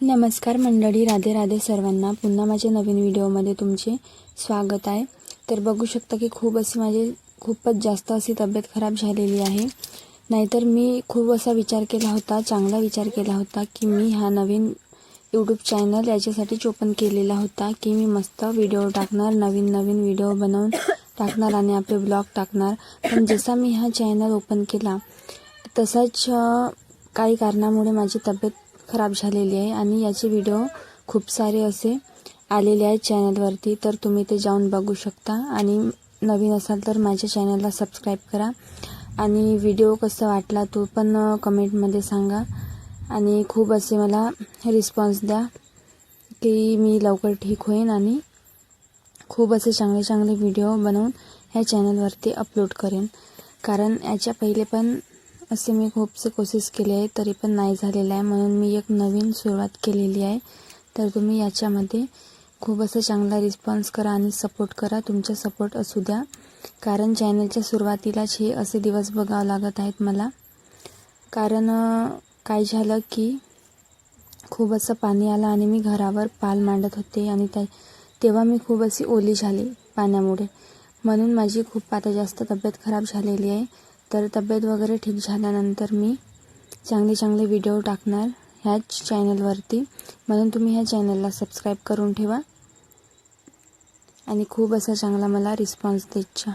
नमस्कार मंडळी राधे राधे सर्वांना. पुन्हा माझ्या नवीन व्हिडिओमध्ये तुमचे स्वागत आहे. तर बघू शकता की खूप अशी माझी खूपच जास्त अशी तब्येत खराब झालेली आहे. नाहीतर मी खूप असा विचार केला होता चांगला विचार केला होता की मी हा नवीन यूट्यूब चॅनल याच्यासाठीच ओपन केलेला होता की मी मस्त व्हिडिओ टाकणार नवीन नवीन व्हिडिओ बनवून टाकणार आणि आपले ब्लॉग टाकणार. पण जसा मी हा चॅनल ओपन केला तसाच काही कारणामुळे माझी तब्येत खराब झालेली आहे आणि याचे व्हिडिओ खूप सारे असे आलेले आहेत चॅनलवरती तर तुम्ही ते जाऊन बघू शकता. आणि नवीन असाल तर माझ्या चॅनलला सबस्क्राईब करा. आणि व्हिडिओ कसा वाटला तो पण कमेंटमध्ये सांगा. आणि खूप असे मला रिस्पॉन्स द्या की मी लवकर ठीक होईन आणि खूप असे चांगले चांगले व्हिडिओ बनवून ह्या चॅनलवरती अपलोड करेन. कारण याच्या पहिले पण असे मी खूपसे कोशिश केले आहे तरी पण नाही झालेलं आहे. म्हणून मी एक नवीन सुरुवात केलेली आहे. तर तुम्ही याच्यामध्ये खूप असा चांगला रिस्पॉन्स करा आणि सपोर्ट करा. तुमचा सपोर्ट असू द्या. कारण चॅनलच्या सुरुवातीलाच हे असे दिवस बघावं लागत आहेत मला. कारण काय झालं की खूप असं पाणी आलं आणि मी घरावर पाल मांडत होते आणि त्या तेव्हा मी खूप अशी ओली झाली पाण्यामुळे. म्हणून माझी खूप आता जास्त तब्येत खराब झालेली आहे. तर तब्येत वगैरे ठीक झाल्यानंतर मी चांगले चांगले व्हिडिओ टाकणार ह्याच चॅनलवरती म्हणून तुम्ही ह्या चॅनलला सबस्क्राईब करून ठेवा. आणि खूप असा चांगला मला रिस्पॉन्स द्यायच्या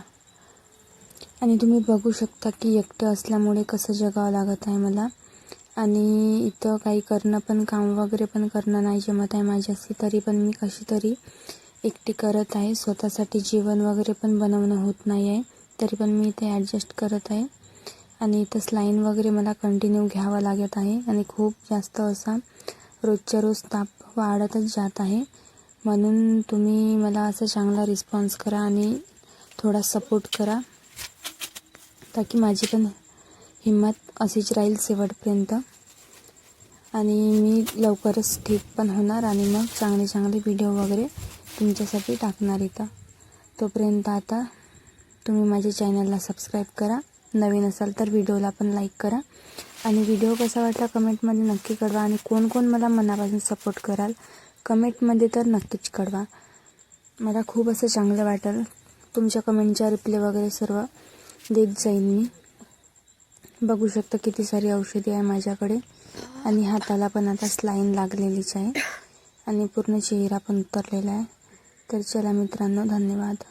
आणि तुम्ही बघू शकता की एकटं असल्यामुळे कसं जगावं लागत आहे मला. आणि इथं काही करणं पण काम वगैरे पण करणं नाही जमत आहे माझ्याशी तरी पण मी कशी तरी एकटी करत आहे. स्वतःसाठी जेवण वगैरे पण बनवणं होत नाही आहे. तरी पण मी इथे ॲडजस्ट करत आहे. आणि इथं स्लाईन वगैरे मला कंटिन्यू घ्यावं लागत आहे. आणि खूप जास्त असा रोजच्या रोज ताप वाढतच जात आहे. म्हणून तुम्ही मला असा चांगला रिस्पॉन्स करा आणि थोडा सपोर्ट करा. ताकी माझी पण हिंमत अशीच राहील शेवटपर्यंत. आणि मी लवकरच ठीक पण होणार आणि मग चांगले चांगले व्हिडिओ वगैरे तुमच्यासाठी टाकणार इथं. तोपर्यंत आता तुम्ही माझ्या चॅनलला सबस्क्राईब करा. नवीन असाल तर व्हिडिओला पण लाईक करा. आणि व्हिडिओ कसा वाटला कमेंटमध्ये नक्की कळवा आणि कोण कोण मला मनापासून सपोर्ट कराल कमेंटमध्ये तर नक्कीच कळवा. मला खूप असं चांगलं वाटेल. तुमच्या कमेंटच्या रिप्ले वगैरे सर्व देत जाईन मी. बघू शकता किती सारी औषधी आहे माझ्याकडे. आणि हाताला पण आता स्लाईन लागलेलीच आहे. आणि पूर्ण चेहरा पण उतरलेला आहे. तर चला मित्रांनो धन्यवाद.